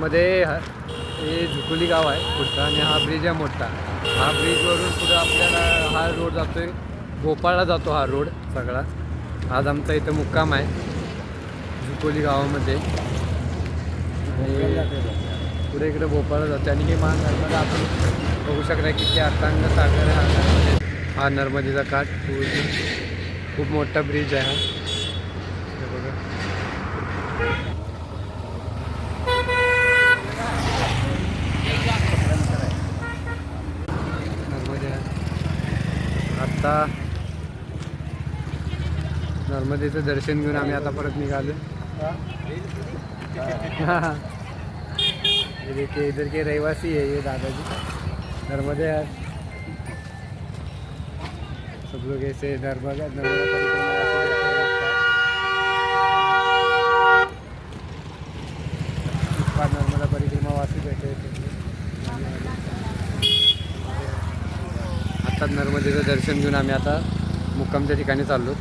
मध्ये हे झुकुली गाव आहे पुढचा आणि हा ब्रिज आहे मोठा. हा ब्रिजवरून पुढे आपल्याला हा रोड जातोय. भोपाळला जातो हा रोड सगळा. आज आमचा इथं मुक्काम आहे झुकोली गावामध्ये. आणि पुढे इकडे भोपाळला जातो आणि हे महानर्मदा आपण बघू शकता किती अर्थांग सागर हा नर्मदे हा नर्मदेचा काठ. खूप मोठा ब्रिज आहे हा बघा नर्मदे आता नर्मदेचं दर्शन घेऊन आम्ही आता परत निघालो. ते देखिए इधर के रहिवासी है ये दादाजी. नर्मदे है सब लोग ऐसे नर्मदा नर्मदा परिक्रमा ऐसे करते रहते हैं। इस बार नर्मदा परिक्रमा वासी बैठे थे आता नर्मदेचं दर्शन घेऊन आम्ही आता मुक्कामच्या ठिकाणी चाललो.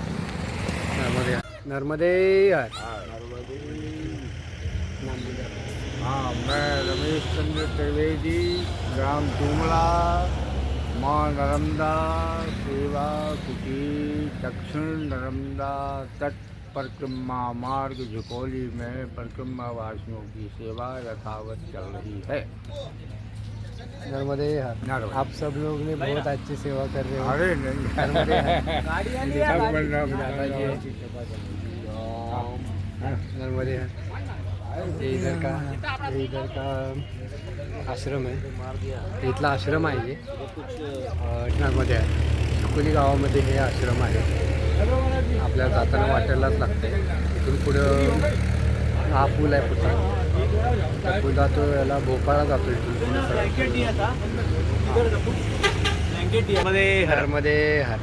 नर्मदे. नर्मदे यार. हाँ मैं रमेश चंद्र त्रिवेदी ग्राम टूमला माँ नर्मदा सेवा कुटी दक्षिण नर्मदा तट परिक्रमा मार्ग झुकोली में परिक्रमा वासियों की सेवा यथावत चल रही है। नर्मदे यार नर्मदे। आप सब लोग ने बहुत अच्छी सेवा कर रहे हो। अरे नहीं। नर्मदे यार सब बलराम दादाजी है। नर्मदे यार ये इधर का ये इधर का आश्रम है। इथला आश्रम आहे अं, नर्मदे आहे. अकोली गावामध्ये हे आश्रम आहे. आपल्याला जाताना वाटायलाच लागते इथून पुढं हा पूल आहे पुढचा. त्या पुला तो याला भोपाळा जातो मध्ये हरमध्ये हर.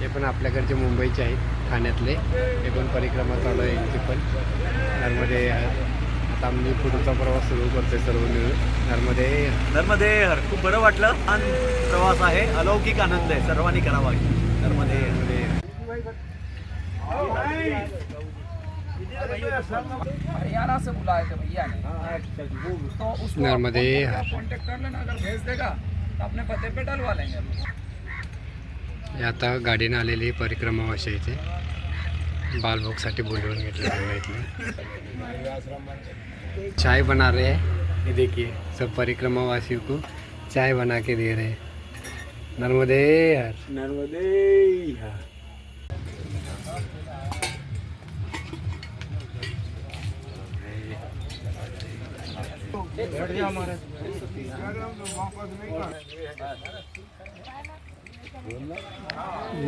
हे पण आपल्याकडचे मुंबईचे आहेत ठाण्यातले. हे पण परिक्रमा चालू आहे यांची पण. नर्मदे हर. आता आम्ही पुढचा प्रवास सुरू करतोय सर्व मिळून. नर्मदे हर. नर्मदे हर. खूप बरं वाटलं. छान प्रवास आहे. अलौकिक आनंद आहे. सर्वांनी करावा. नर्मदे हर. हरियाणा से बुलाए थे भैया ने। तो उसको नर्मदे हर. कर लेना अगर भेज देगा तो अपने पते पे डलवा लेंगे हे आता गाडीनं आलेली परिक्रमावाशी इथे बालभोगसाठी बोलवून घेतलं त्यांना इथलं चाय बना रहे हैं। ये देखिए सब परिक्रमावासी को चाय बना के दे रहे हैं। नर्मदे हर नर्मदे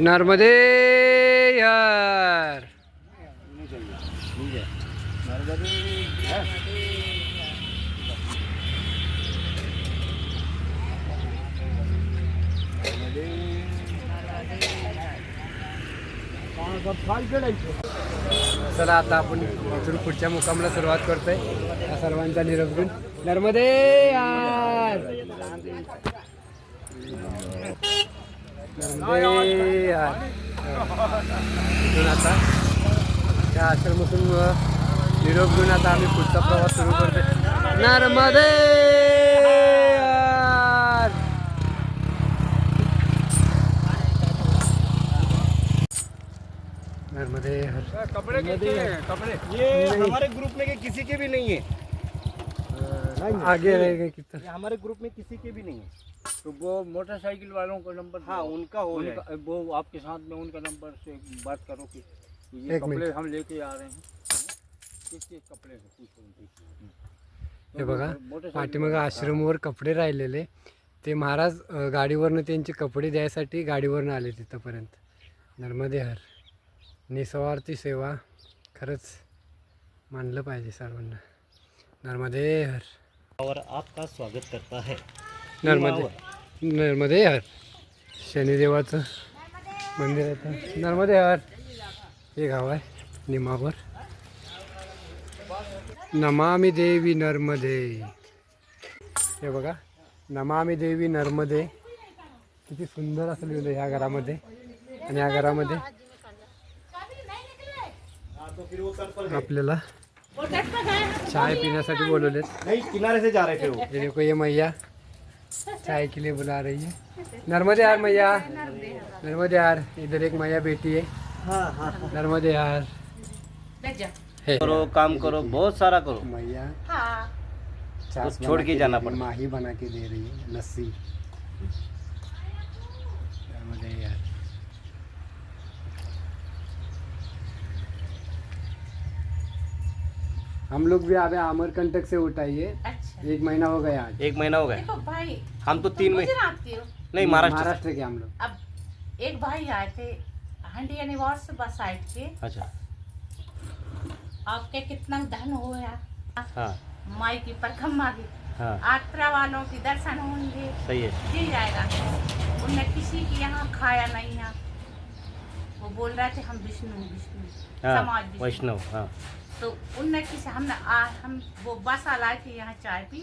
नर्मदे यार. चला आता आपण इथून पुढच्या मुकामला सुरुवात करतोय. या सर्वांचा निरोप घेऊन. नर्मदे यार नर्मदे यार आता त्या आश्रमातून निरोप घेऊन आता आम्ही पुढचा प्रवास सुरू करतोय नर्मदे नर्मदे हर कपड़े हैं कपड़े ये हमारे ग्रुप में के किसी के भी नहीं है आगे रहेगा कितना ये हमारे ग्रुप में किसी के भी नहीं है। तो वो मोटरसाइकिल वालों का नंबर हाँ। उनका हो जाए उनका वो आपके साथ में उनका नंबर से बात करो कि ये कपड़े। हम लेके आ रहे हैं। किस किस कपड़े हैं पूछो। हे? बघा पाठीमागं आश्रमवर कपडे राहिलेले. ते महाराज गाडीवरनं त्यांचे कपडे द्यायसाठी गाडीवरनं आले तिथंपर्यंत. नर्मदे हर निस्वार्थी सेवा खरंच मानलं पाहिजे सर्वांना. नर्मदे हर और आपका स्वागत करता है। नर्मदे नर्मदे हर शनिदेवाचं मंदिर आहे नर्मदे हर हे गाव आहे निमावर. नमामि देवी नर्मदे. हे बघा नमामि देवी नर्मदे. किती सुंदर असं लिहिलं ह्या घरामध्ये. आणि या घरामध्ये आपल्याला चाय पीण्यासाठी बोलवलेत नहीं किनारे से जा रहे थे वो। ये देखो ये मैया चाय के लिए बुला रही है। नर्मदे यार मैया। नर्मदे यार इधर एक मैया बेटी है। हाँ हाँ नर्मदे यार। करो काम करो बहुत सारा करो। मैया। हाँ। तो छोड़ के जाना रही माही बना के दे रही है लस्सी नर्मदे यार हम लोग भी अबे अमरकंटक से उठाइए। अच्छा। एक महीना हो गया आज। एक महीना हो गया। देखो भाई हम तो तीन महीने गुजरात के हो। नहीं महाराष्ट्र महाराष्ट्र के हम लोग। अब एक भाई आए थे हंडी अनिवार से बस साइड के से। अच्छा। आपके कितना धन होया हाँ। माई की परखम्मा की हाँ। यात्रा वालों की दर्शन होंगे। सही है। जी जाएगा। उनने किसी की यहाँ खाया नहीं है। वो बोल रहे थे हम विष्णु विष्णु समाज हाँ विष्णु। वैष्णव हाँ। तो उनने किसी हमने आ, हम वो बस आ लाए थे यहाँ चाय पी।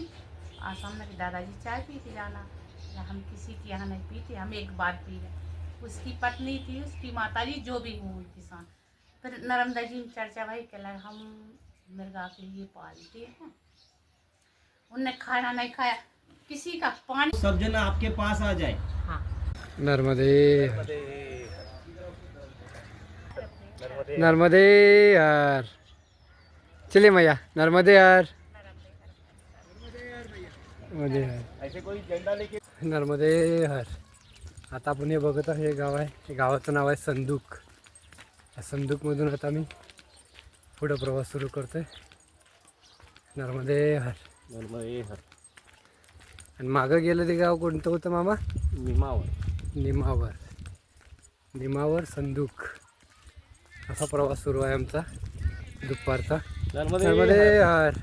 आज हमने कि दादाजी चाय पी के जाना। या हम किसी के यहाँ नहीं पीते हम एक बार पी गए उसकी पत्नी थी उसकी माता जी जो भी हुई किसान फिर नर्मदा जी में चर्चा भाई के लगे हम मिर्गा के लिए पालते हैं। उनने खाना नहीं खाया। किसी का पानी सब जना आपके पास आ जाए। हाँ। नर्मदे। नर्मदे यार। चलिए मैया नर्मदे यार। नर्मदे यार। नर्मदे यार। आता आपण हे बघत आहे हे गाव आहे. हे गावाचं नाव आहे संदूक. या संदूकमधून आता मी पुढं प्रवास सुरू करतोय. नर्मदे यार। नर्मदे हर आणि मागं गेलं ते गाव कोणतं होतं मामा? निमावर. निमावर. निमावर संदूक. असा प्रवास सुरू आहे आमचा दुपारचा. नर्मदे नर्मदे यार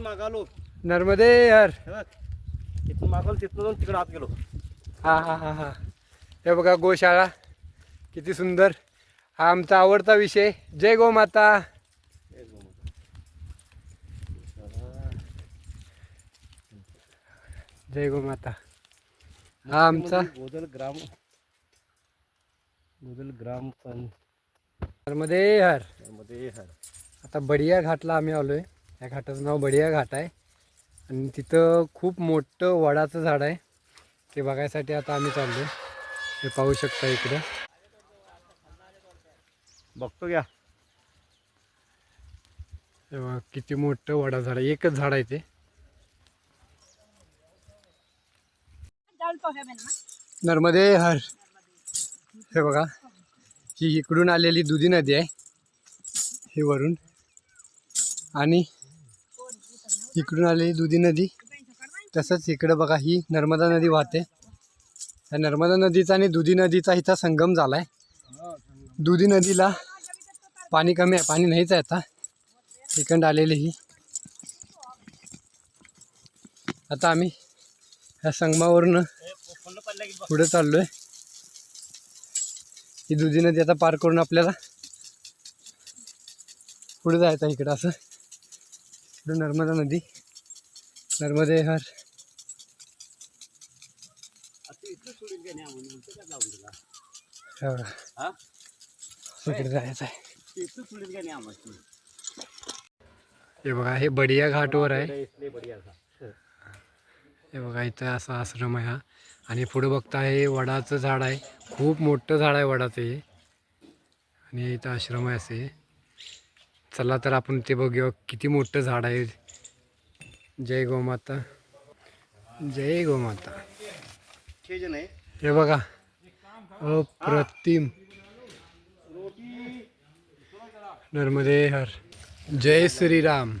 मागालो नर्मदे यार हे बघ तिथून मागवलं तिथून जाऊन तिकडे आत गेलो. हा हा हा हा. हे बघा गोशाळा किती सुंदर. हा आमचा आवडता विषय. जय गोमाता जय गोमाता हा आमचा गोदल ग्राम गोदल ग्राम पण नर्मदे यार नर्मदे हर. आता बडिया घाटला आम्ही आलो आहे या घाटाचं नाव बडिया घाट आहे. आणि तिथं खूप मोठं वडाचं झाड आहे. ते बघायसाठी आता आम्ही चाललो हे पाहू शकता इकडं. बघतो घ्या. हे बघा किती मोठं वडा झाड आहे. एकच झाड आहे ते. नर्मदे हर. हे बघा. ही इकडून आलेली दुधी नदी आहे. ही वरून. आणि इकडून आलेली दुधी नदी. तसंच इकडं बघा ही नर्मदा नदी वाहते. त्या नर्मदा नदीचा आणि दुधी नदीचा इथं संगम झाला आहे दुधी नदीला पाणी कमी आहे पाणी नाहीच आहे आता. इकडं आलेली ही. आता आम्ही ह्या संगमावरून पुढे आहे ही दुधी नदी आता पार करून आपल्याला पुढे जायचं आहे इकडं असं. इकडं नर्मदा नदी. नर्मदे हर. हे. इकडे जायचं आहे. हे बघा हे बडिया घाटवर आहे. हे. बघा इथं असा आश्रम आहे हा. आणि पुढे बघता हे वडाचं झाड आहे. खूप मोठं झाड आहे वडाचं हे. आणि इथं आश्रम आहे असे. चला तर आपण ते बघूया किती मोठं झाड आहे. जय गोमाता जय गोमाता हे बघा. अप्रतिम. नर्मदे हर. जय श्रीराम.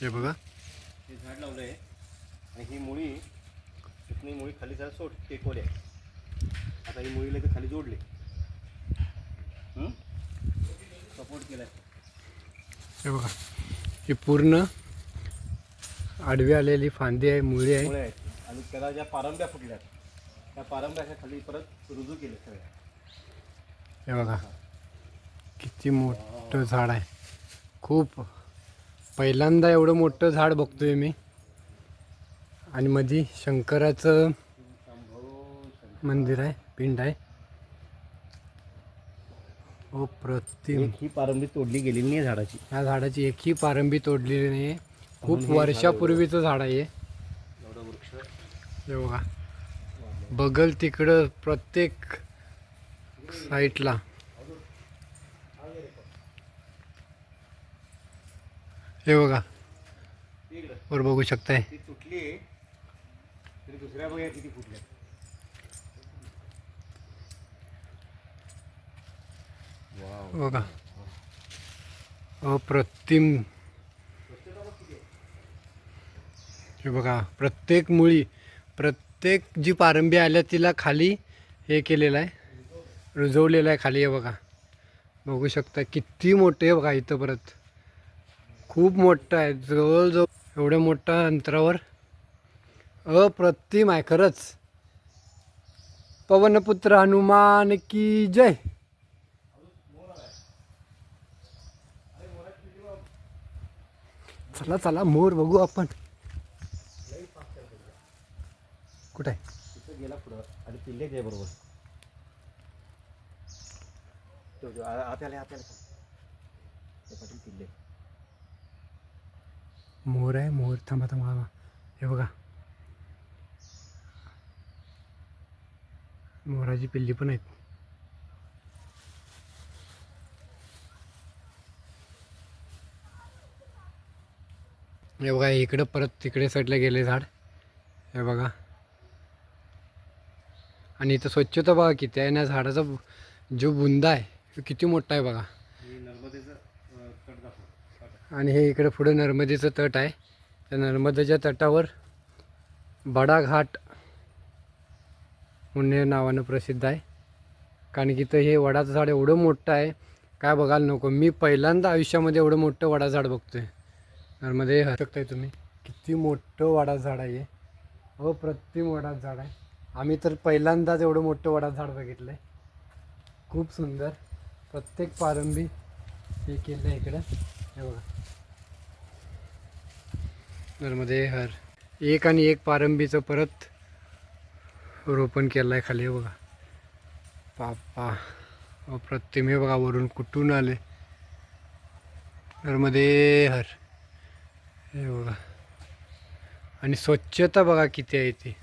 हे बघा. हे झाड लावलंय आणि ही मुळी मुळी खाली जरा सोड टेकवल्या आता ही मुळीला इथं खाली जोडले. सपोर्ट केलाय. हे बघा ही पूर्ण आडवी आलेली फांदी आहे मुळी आहे. मुळे आहेत. आणि त्याला ज्या पारंब्या फुटल्यात त्या पारंब्या अशा खाली परत रुजू केले सगळ्या हे बघा किती मोठं झाड आहे. खूप. पहिल्यांदा एवढं मोठं झाड बघतोय मी. आणि मधी शंकराचं मंदिर आहे. पिंड आहे. अप्रतिम. एक ही पारंबी तोडली गेलेली नाही झाडाची. या झाडाची एकही पारंबी तोडलेली नाही खूप वर्षापूर्वीचं झाड आहे हे. हे बघा. बगल तिकडं प्रत्येक साईटला. हे बघा. वर बघू शकताय. दुसऱ्या बघा. अप्रतिम. हे बघा प्रत्येक मुळी प्रत्येक जी पारंबी आल्या तिला खाली हे केलेलं आहे. रुजवलेलं आहे खाली हे बघा. बघू शकता किती मोठे आहे बघा इथं परत. खूप मोठं आहे. जवळजवळ एवढ्या मोठ्या अंतरावर. अप्रतिम आहे खरंच. पवनपुत्र हनुमान की जय. चला चला मोर बघू आपण. कुठे? गेला पुढं. आणि पिल्लेच आहे बरोबर. तो जो आ- आत आले आत आले ते पाटील पिल्ले. मोर आहे मोर. थांबा थांबा थांबा. हे बघा. मोराची पिल्ली पण आहेत. हे बघा इकडं परत तिकडे साईडला गेले झाड. हे बघा. आणि इथं स्वच्छता बघा किती आहे ना झाडाचा जो बुंदा आहे तो किती मोठा आहे बघा. हे. आणि हे इकडे पुढे नर्मदेचं तट आहे. त्या नर्मदेच्या तटावर बडा घाट म्हणून नावानं प्रसिद्ध आहे. कारण की तर हे वडाचं झाड एवढं मोठं आहे काय बघायला नको. मी पहिल्यांदा आयुष्यामध्ये एवढं मोठं वडा झाड बघतोय. नर्मदे शकताय तुम्ही? किती मोठं वडा झाड आहे हे. अप्रतिम वडा झाड आहे. आम्ही तर पहिल्यांदाच एवढं मोठं वडा झाड बघितलं आहे खूप सुंदर. प्रत्येक पारंबी हे केलं आहे इकडं. हे बघा. नर्मदे हर. एक आणि एक पारंबीचं परत रोपण केलं आहे खाली बघा. पापा अप्रतिम. हे बघा वरून कुठून आले? नर्मदे हर. हे बघा आणि स्वच्छता बघा किती आहे ती.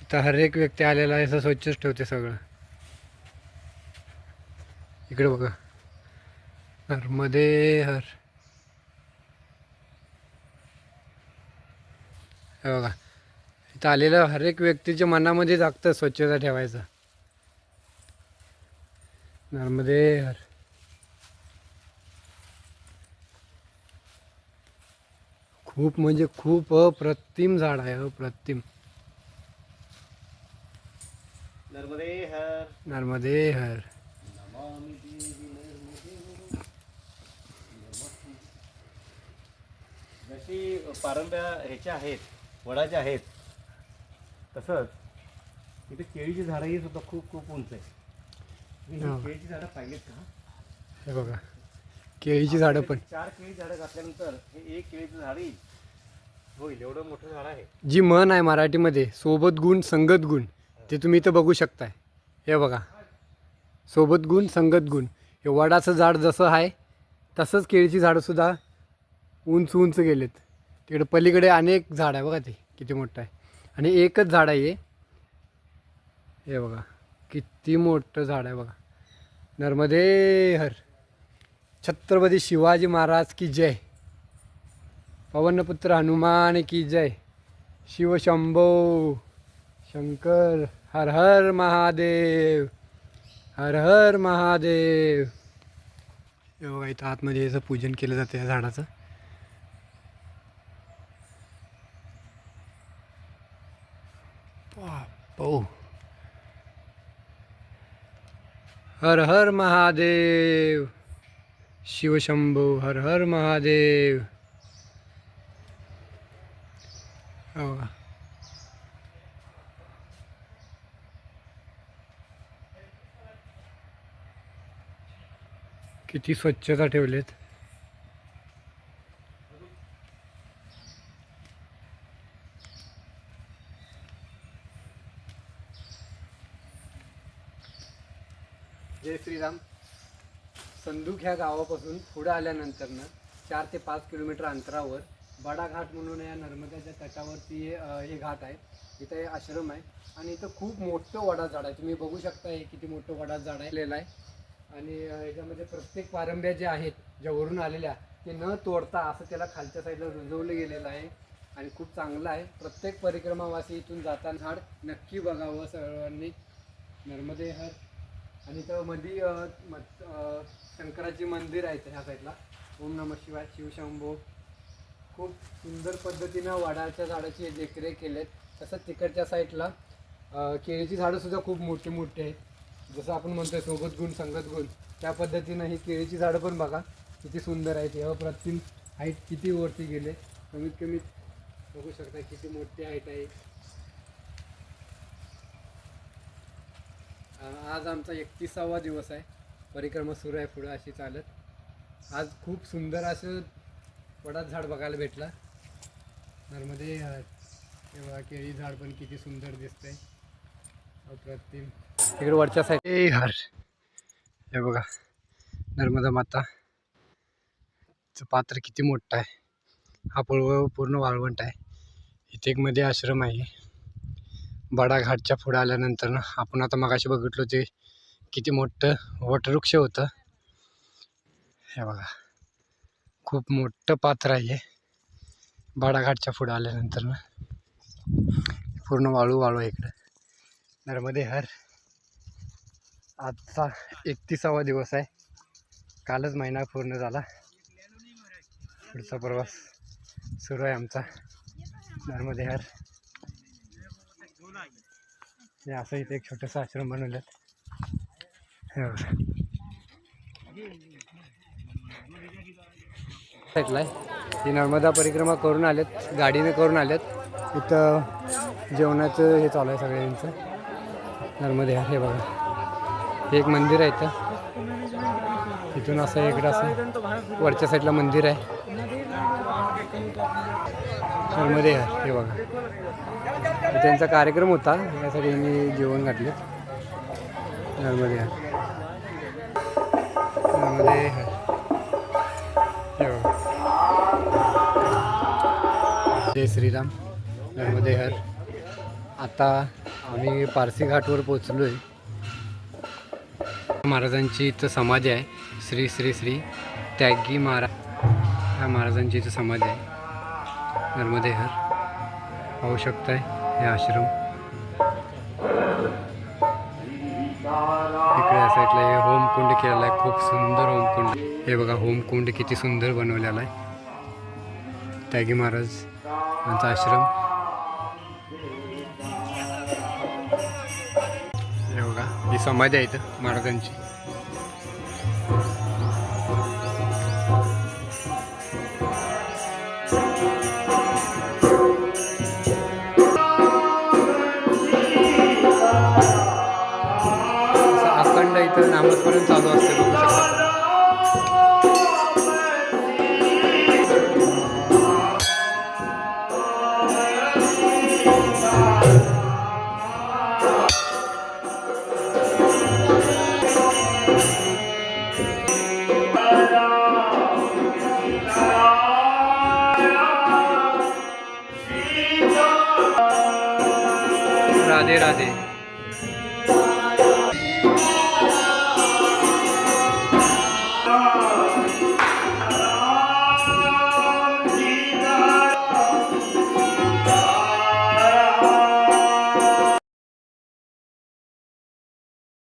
इथं हर एक व्यक्ती आलेला आहे असं स्वच्छच ठेवते सगळं. इकडे बघा. नर्मदे हर. हे बघा. इथं आलेलं हर एक व्यक्तीच्या मनामध्ये जागतं स्वच्छता ठेवायचं. नर्मदे हर. खूप म्हणजे खूप अप्रतिम झाड आहे अप्रतिम. नर्मदे हर. नर्मदे हर. जशी पारंब्या ह्याच्या आहेत वडाच्या आहेत तसंच इथे केळीची झाडंही सुद्धा खूप खूप उंच आहे हो. केळीची झाडं पाहिजेत का? हे बघा. केळीची झाडं पण. चार केळी झाडं घातल्यानंतर हे एक केळीचं झाड येईल. होईल एवढं मोठं झाड आहे. जी म्हण आहे मराठीमध्ये सोबत गुण संगत गुण ते तुम्ही इथं बघू शकताय. हे बघा. सोबत गुण संगत गुण. हे वडाचं झाड जसं आहे तसंच केळीची झाडंसुद्धा उंच उंच गेलेत. तिकडे पलीकडे अनेक झाड आहे बघा ते किती मोठं आहे. आणि एकच झाड आहे हे. हे बघा. किती मोठं झाड आहे बघा. नर्मदे हर. छत्रपती शिवाजी महाराज की जय. पवनपुत्र हनुमान की जय. शिवशंभो शंकर हर हर महादेव. हर हर महादेव. हे बघा इथं आतमध्ये याचं पूजन केलं जातं या झाडाचं. बापो हर हर महादेव. शिवशंभू हर हर महादेव। हो किती स्वच्छता ठेवलेत. आमच्या गावापासून पुढं आल्यानंतरनं चार ते पाच किलोमीटर अंतरावर बडा घाट म्हणून या नर्मदाच्या तटावरती हे घाट आहे. इथं हे आश्रम आहे. आणि इथं खूप मोठं वडा झाड आहे. तुम्ही बघू शकता हे किती मोठं वडा झाड आलेलं आहे. आणि याच्यामध्ये प्रत्येक पारंब्या ज्या आहेत ज्या वरून आलेल्या ते न तोडता असं त्याला खालच्या साईडला रुजवलं गेलेलं आहे. आणि खूप चांगलं आहे. प्रत्येक परिक्रमावासी इथून जाताना झाड नक्की बघावं सर्वांनी नर्मदे हर. आणि तर मध्ये शंकराची मंदिर आहे ह्या साईडला ओम नम शिवाय शिवशंभो खूप सुंदर पद्धतीनं वाडाच्या झाडाची देखरेख केलेत. तसंच तिकडच्या साईडला केळीची झाडंसुद्धा खूप मोठी मोठी आहेत. जसं आपण म्हणतोय सोबत गुण संगत गुण त्या पद्धतीनं ही केळीची झाडं पण बघा किती सुंदर आहेत. हे अप्रतिम हाईट किती वरती गेले. कमीत कमी बघू शकता किती मोठी हाईट आहे. आज आमचा एकतीसावा दिवस आहे. परिक्रमा सुरू आहे पुढं अशी चालत. आज खूप सुंदर असं वडाच झाड बघायला भेटला. नर्मदे तेव्हा केळी झाड पण किती सुंदर दिसतंय. अप्रतिम. तिकडे वरच्या साईड ए हर. हे बघा नर्मदा माताचं पात्र किती मोठं आहे. हा पळव पूर्ण वाळवंट आहे. इथे एक मध्ये आश्रम आहे. बडा घाटच्या पुढे आल्यानंतर ना आपण आता मगाशी बघितलो ते किती मोठं वटवृक्ष होतं. हे बघा. खूप मोठं पात्र आहे. बाडाघाटच्या पुढं आल्यानंतर ना. पूर्ण वाळू वाळू इकडं. नर्मदे हर. आजचा एकतीसावा दिवस आहे. कालच महिना पूर्ण झाला. पुढचा प्रवास सुरू आहे आमचा. नर्मदे हर. हे असं इथे एक छोटंसं आश्रम बनवलं हे बघा आहे ती नर्मदा परिक्रमा करून आलेत गाडीने करून आलेत. इथं जेवणाचं हे चालू आहे सगळ्यांचं. नर्मदे हे बघा. हे एक मंदिर आहे इथं. तिथून असं इकडं असं वरच्या साईडला मंदिर आहे. नर्मदे हे बघा. त्यांचा कार्यक्रम होता यासाठी मी जेवण घातले यामध्ये यामध्ये जय श्रीराम. नर्मदे हर. आता आम्ही पारसी घाटवर पोचलो आहे महाराजांची इथं समाधी आहे. श्री श्री श्री. त्यागी महाराज. ह्या महाराजांची इथं समाधी आहे. नर्मदे हर. पाहू शकताय हे आश्रम. होमकुंड हे बघा होमकुंड किती सुंदर बनवलेला आहे. त्यागी महाराज यांचा आश्रम. हे बघा ही समाधी आहे इथं महाराजांची. 对。